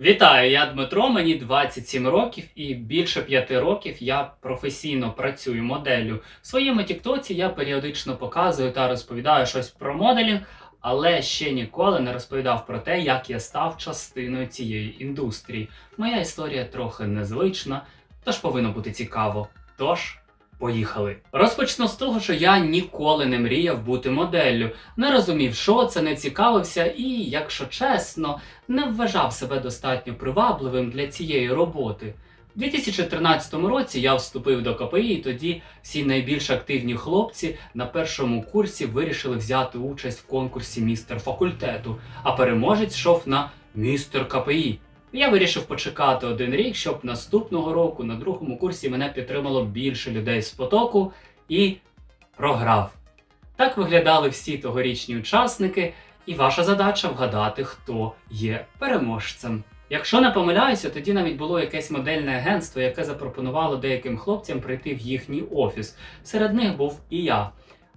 Вітаю, я Дмитро, мені 27 років і більше 5 років я професійно працюю моделлю. В своєму тіктоці я періодично показую та розповідаю щось про моделінг, але ще ніколи не розповідав про те, як я став частиною цієї індустрії. Моя історія трохи незвична, тож повинно бути цікаво. Тож. Поїхали. Розпочну з того, що я ніколи не мріяв бути моделлю, не розумів, що це, не цікавився, і, якщо чесно, не вважав себе достатньо привабливим для цієї роботи. У 2013 році я вступив до КПІ, і тоді всі найбільш активні хлопці на першому курсі вирішили взяти участь в конкурсі містер факультету, а переможець йшов на містер КПІ. Я вирішив почекати один рік, щоб наступного року на другому курсі мене підтримало більше людей з потоку і програв. Так виглядали всі тогорічні учасники, і ваша задача вгадати, хто є переможцем. Якщо не помиляюся, тоді навіть було якесь модельне агентство, яке запропонувало деяким хлопцям прийти в їхній офіс. Серед них був і я.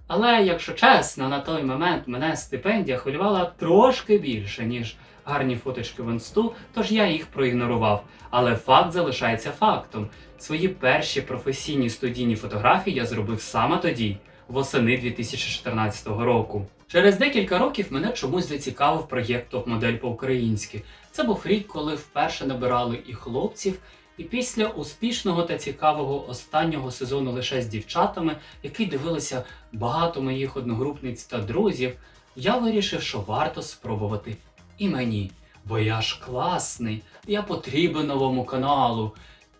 Але, якщо чесно, на той момент мене стипендія хвилювала трошки більше, ніж гарні фоточки в інсту, тож я їх проігнорував. Але факт залишається фактом. Свої перші професійні студійні фотографії я зробив саме тоді, восени 2014 року. Через декілька років мене чомусь зацікавив проєкт топ-модель по-українськи. Це був рік, коли вперше набирали і хлопців, і після успішного та цікавого останнього сезону лише з дівчатами, який дивилися багато моїх одногрупниць та друзів, я вирішив, що варто спробувати і мені. Бо я ж класний, я потрібен новому каналу.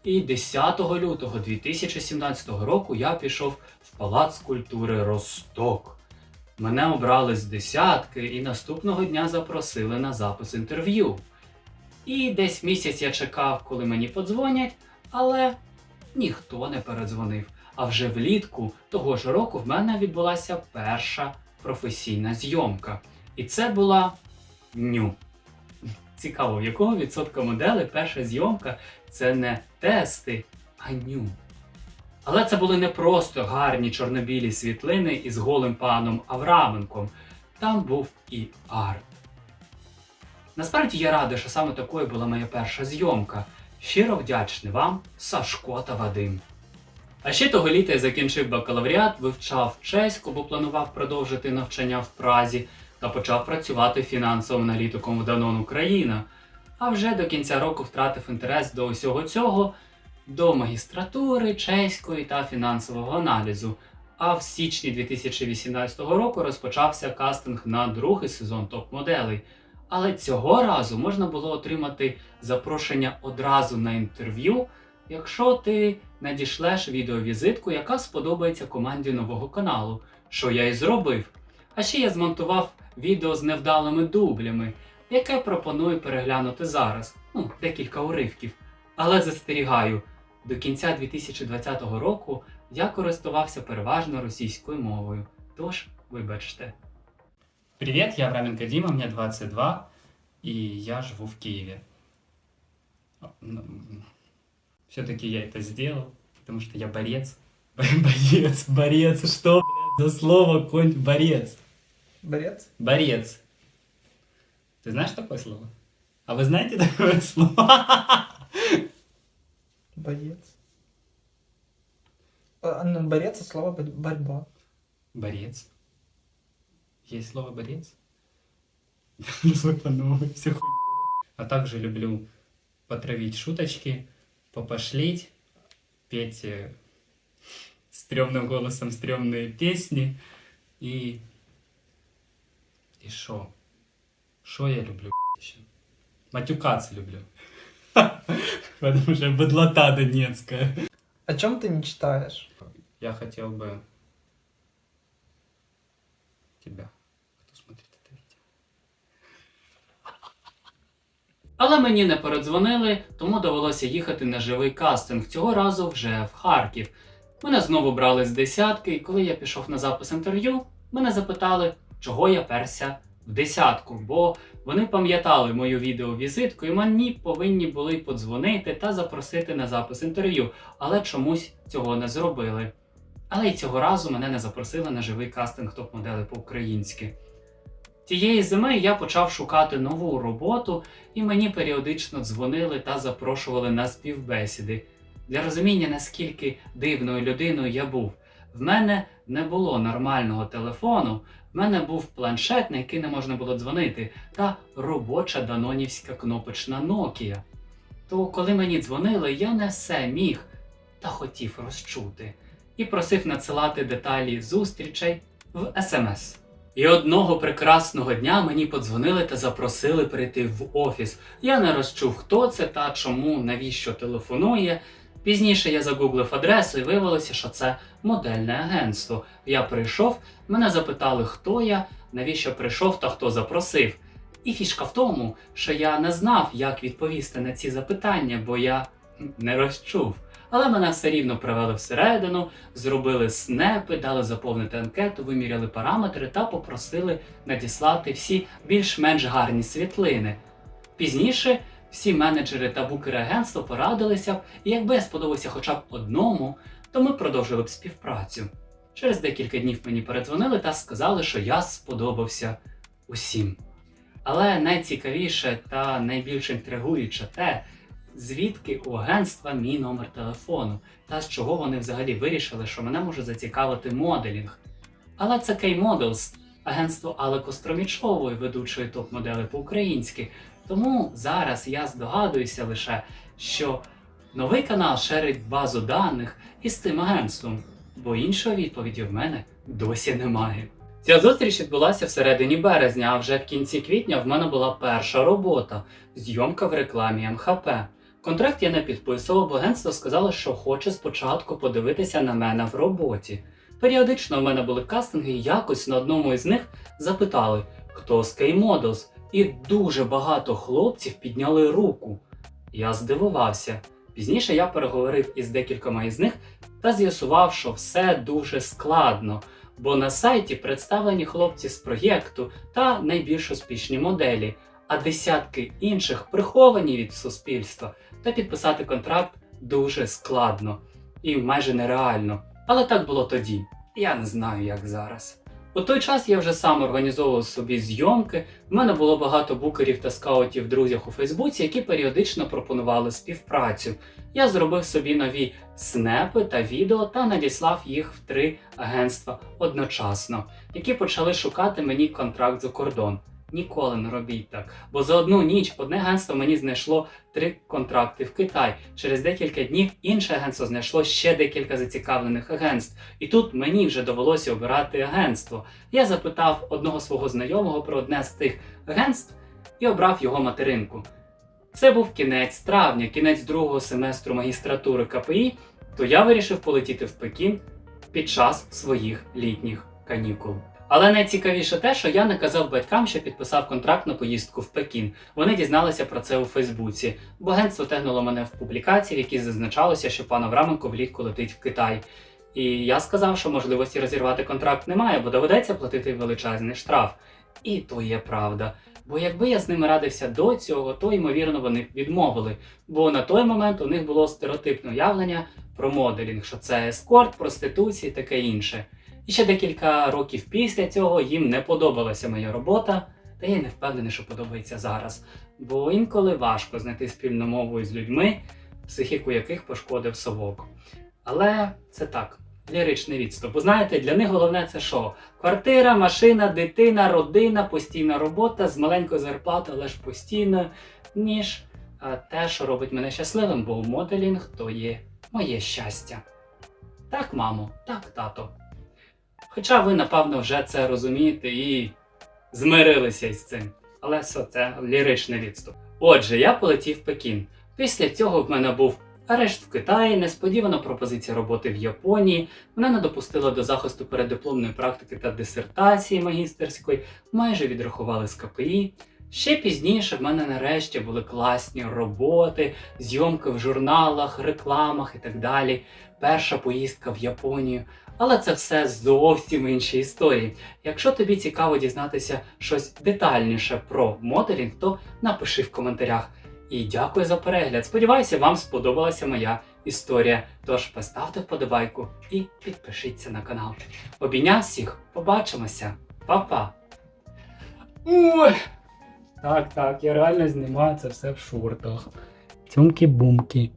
І 10 лютого 2017 року я пішов в Палац культури Росток. Мене обрали з десятки і наступного дня запросили на запис інтерв'ю. І десь місяць я чекав, коли мені подзвонять, але ніхто не передзвонив. А вже влітку того ж року в мене відбулася перша професійна зйомка. І це була ню. Цікаво, в якого відсотка моделей перша зйомка це не тести, а ню. Але це були не просто гарні чорнобілі світлини із голим паном Авраменком. Там був і арт. Насправді я радий, що саме такою була моя перша зйомка. Щиро вдячний вам, Сашко та Вадим. А ще того літа я закінчив бакалавріат, вивчав чеську, бо планував продовжити навчання в Празі та почав працювати фінансовим аналітиком в Данон Україна. А вже до кінця року втратив інтерес до усього цього, до магістратури, чеської та фінансового аналізу. А в січні 2018 року розпочався кастинг на другий сезон топ-моделей. Але цього разу можна було отримати запрошення одразу на інтерв'ю, якщо ти надішлеш відеовізитку, яка сподобається команді нового каналу, що я і зробив. А ще я змонтував відео з невдалими дублями, яке пропоную переглянути зараз. Ну, декілька уривків. Але застерігаю, до кінця 2020 року я користувався переважно російською мовою. Тож, вибачте. Привет, я Авраменко Дима, мне 22, и я живу в Киеве. Все-таки я это сделал, потому что я борец. Борец, борец, что, блядь, за слово конь борец? Борец? Борец. Ты знаешь такое слово? А вы знаете такое слово? Борец. А, ну, борец это слово бо- борьба. Борец. Есть слово борец? Вы по новой, все А также люблю потравить шуточки, попошлить, петь э, стрёмным голосом стрёмные песни и... И шо? Шо я люблю еще? Матюкаться люблю. Потому что быдлота донецкая. О чем ты мечтаешь? Я хотел бы тебя. Хто смотрить це відео? Але мені не передзвонили, тому довелося їхати на живий кастинг. Цього разу вже в Харків. Мене знову брали з десятки, і коли я пішов на запис інтерв'ю, мене запитали, чого я перся в десятку, бо вони пам'ятали мою відеовізитку і мені повинні були подзвонити та запросити на запис інтерв'ю, але чомусь цього не зробили. Але й цього разу мене не запросили на живий кастинг топ-моделей по-українськи. Тієї зими я почав шукати нову роботу, і мені періодично дзвонили та запрошували на співбесіди. Для розуміння, наскільки дивною людиною я був, в мене не було нормального телефону, в мене був планшет, на який не можна було дзвонити, та робоча данонівська кнопочна Nokia. То коли мені дзвонили, я не все міг та хотів розчути і просив надсилати деталі зустрічей в смс. І одного прекрасного дня мені подзвонили та запросили прийти в офіс. Я не розчув, хто це та чому, навіщо телефонує. Пізніше я загуглив адресу і виявилося, що це модельне агентство. Я прийшов, мене запитали, хто я, навіщо прийшов та хто запросив. І фішка в тому, що я не знав, як відповісти на ці запитання, бо я не розчув. Але мене все рівно привели всередину, зробили снепи, дали заповнити анкету, виміряли параметри та попросили надіслати всі більш-менш гарні світлини. Пізніше всі менеджери та букери агентства порадилися, б, і якби я сподобався хоча б одному, то ми продовжили б співпрацю. Через декілька днів мені передзвонили та сказали, що я сподобався усім. Але найцікавіше та найбільш інтригуюче те, звідки у агентства мій номер телефону, та з чого вони взагалі вирішили, що мене може зацікавити моделінг. Але це K-Models, агентство Алли Костромічової, ведучої топ-модели по-українськи. Тому зараз я здогадуюся лише, що новий канал шерить базу даних із цим агентством, бо іншої відповіді в мене досі немає. Ця зустріч відбулася всередині березня, а вже в кінці квітня в мене була перша робота зйомка в рекламі МХП. Контракт я не підписував, бо агентство сказало, що хоче спочатку подивитися на мене в роботі. Періодично в мене були кастинги, і якось на одному із них запитали, хто з K-Models, і дуже багато хлопців підняли руку. Я здивувався. Пізніше я переговорив із декількома із них та з'ясував, що все дуже складно, бо на сайті представлені хлопці з проєкту та найбільш успішні моделі, а десятки інших приховані від суспільства, та підписати контракт дуже складно і майже нереально. Але так було тоді. Я не знаю, як зараз. У той час я вже сам організовував собі зйомки. В мене було багато букерів та скаутів друзях у Фейсбуці, які періодично пропонували співпрацю. Я зробив собі нові снепи та відео та надіслав їх в три агентства одночасно, які почали шукати мені контракт за кордон. Ніколи не робіть так, бо за одну ніч одне агентство мені знайшло три контракти в Китай. Через декілька днів інше агентство знайшло ще декілька зацікавлених агентств. І тут мені вже довелося обирати агентство. Я запитав одного свого знайомого про одне з тих агентств і обрав його материнку. Це був кінець травня, кінець другого семестру магістратури КПІ, то я вирішив полетіти в Пекін під час своїх літніх канікул. Але найцікавіше те, що я не казав батькам, що підписав контракт на поїздку в Пекін. Вони дізналися про це у Фейсбуці, бо агентство тегнуло мене в публікації, в якій зазначалося, що пан Авраменко влітку летить в Китай. І я сказав, що можливості розірвати контракт немає, бо доведеться платити величезний штраф. І то є правда. Бо якби я з ними радився до цього, то ймовірно вони відмовили. Бо на той момент у них було стереотипне уявлення про моделінг, що це ескорт, проституція і таке інше. І ще декілька років після цього їм не подобалася моя робота, та я й не впевнений, що подобається зараз. Бо інколи важко знайти спільну мову із людьми, психіку яких пошкодив совок. Але це так, ліричний відступ. Бо знаєте, для них головне це що? Квартира, машина, дитина, родина, постійна робота з маленькою зарплатою, але ж постійно, ніж те, що робить мене щасливим, бо моделінг то є моє щастя. Так, мамо, так, тато. Хоча ви, напевно, вже це розумієте і змирилися із цим. Але все це ліричний відступ. Отже, я полетів в Пекін. Після цього в мене був арешт в Китаї, несподівана пропозиція роботи в Японії. Мене не допустили до захисту переддипломної практики та дисертації магістерської, майже відрахували з КПІ. Ще пізніше в мене нарешті були класні роботи, зйомки в журналах, рекламах і так далі. Перша поїздка в Японію. Але це все зовсім інші історії. Якщо тобі цікаво дізнатися щось детальніше про моделінг, то напиши в коментарях. І дякую за перегляд. Сподіваюся, вам сподобалася моя історія. Тож поставте вподобайку і підпишіться на канал. Обійняв всіх, побачимося, Па-па! Ой. Так, так, я реально знімаю це все в шортах. Цьомки-бумки.